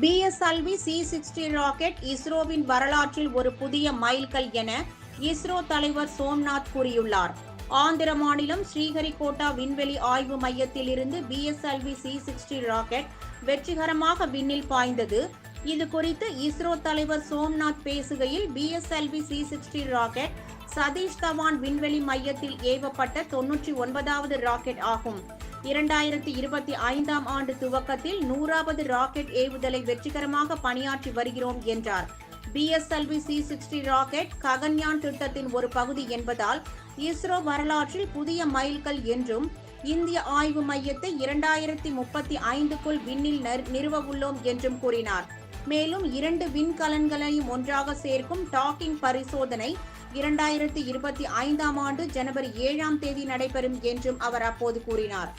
PSLV C sixty rocket இஸ்ரோவின் வரலாற்றில் ஒரு புதிய மைல்கல் என இஸ்ரோ தலைவர் சோம்நாத் கூறியுள்ளார். ஆந்திர மாநிலம் ஸ்ரீஹரிகோட்டா விண்வெளி ஆய்வு மையத்தில் இருந்து பிஎஸ்எல்வி சி சிக்ஸ்டி ராக்கெட் வெற்றிகரமாக விண்ணில் பாய்ந்தது. இது குறித்து இஸ்ரோ தலைவர் சோம்நாத் பேசுகையில் PSLV C sixty rocket Satish Dhawan விண்வெளி மையத்தில் ஏவப்பட்ட தொன்னூற்றி ஒன்பதாவது ராக்கெட் ஆகும். இரண்டாயிரத்தி இருபத்தி ஐந்தாம் ஆண்டு துவக்கத்தில் நூறாவது ராக்கெட் ஏவுதலை வெற்றிகரமாக பணியாற்றி வருகிறோம் என்றார். PSLV C sixty rocket Gaganyaan திட்டத்தின் ஒரு பகுதி என்பதால் இஸ்ரோ வரலாற்றில் புதிய மைல்கல் என்றும் இந்திய ஆய்வு மையத்தை இரண்டாயிரத்தி முப்பத்தி ஐந்துக்குள் விண்ணில் நிறுவ உள்ளோம் என்றும் கூறினார். மேலும் இரண்டு விண்கலன்களையும் ஒன்றாக சேர்க்கும் டாக்கிங் பரிசோதனை இரண்டாயிரத்தி இருபத்தி ஐந்தாம் ஆண்டு ஜனவரி ஏழாம் தேதி நடைபெறும் என்றும் அவர் அப்போது கூறினார்.